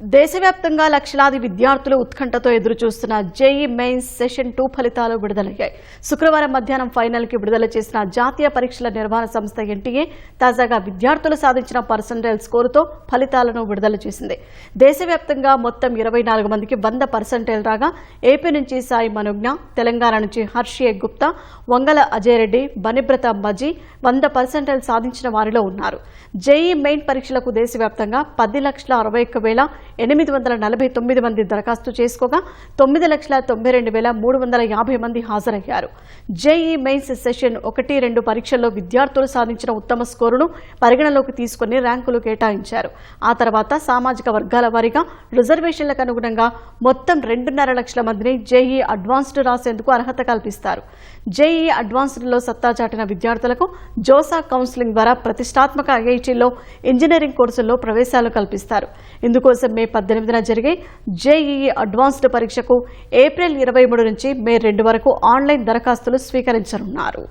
దేశవ్యాప్తంగా లక్షలాది విద్యార్థులు ఉత్కంఠతో ఎదురుచూస్తున్న జేఈ మెయిన్స్ సెషన్ టూ ఫలితాలు విడుదలయ్యాయి. శుక్రవారం మధ్యాహ్నం ఫైనల్కి విడుదల చేసిన జాతీయ పరీక్షల నిర్వహణ సంస్థ ఎన్టీఏ తాజాగా విద్యార్థులు సాధించిన పర్సంటైల్ స్కోరుతో ఫలితాలను విడుదల చేసింది. దేశవ్యాప్తంగా మొత్తం ఇరవై నాలుగు మందికి వంద పర్సంటైల్ రాగా ఏపీ నుంచి సాయి మనుజ్ఞ తెలంగాణ నుంచి హర్షియే గుప్తా వంగల అజయ్రెడ్డి బనిబ్రత మజీ వంద పర్సంటైల్ సాధించిన వారిలో ఉన్నారు. జేఈ మెయిన్ పరీక్షలకు దేశవ్యాప్తంగా పది లక్షల అరవై ఒక్క వేల ఎనిమిది వందల నలభై తొమ్మిది మంది దరఖాస్తు చేసుకోగా తొమ్మిది లక్షల తొంభై రెండు వేల మూడు వందల యాభై మంది హాజరయ్యారు. జేఈ మెయిన్స్ సెషన్ ఒకటి రెండు పరీక్షల్లో విద్యార్థులు సాధించిన ఉత్తమ స్కోరును పరిగణలోకి తీసుకుని ర్యాంకులు కేటాయించారు. ఆ తర్వాత సామాజిక వర్గాల వారీగా రిజర్వేషన్లకు అనుగుణంగా మొత్తం రెండున్నర లక్షల మందిని జేఈ అడ్వాన్స్డ్ రాసేందుకు అర్హత కల్పిస్తారు. జేఈ అడ్వాన్స్డ్లో సత్తా చాటిన విద్యార్థులకు జోసా కౌన్సిలింగ్ ద్వారా ప్రతిష్టాత్మక ఐఐటీలో ఇంజనీరింగ్ కోర్సుల్లో ప్రవేశాలు కల్పిస్తారు. ఇందుకోసం మే పద్దెనిమిదిన జరిగే జేఈఈ అడ్వాన్స్డ్ పరీక్షకు ఏప్రిల్ ఇరవై మూడు నుంచి మే రెండు వరకు ఆన్లైన్ దరఖాస్తులు స్వీకరించనున్నారు.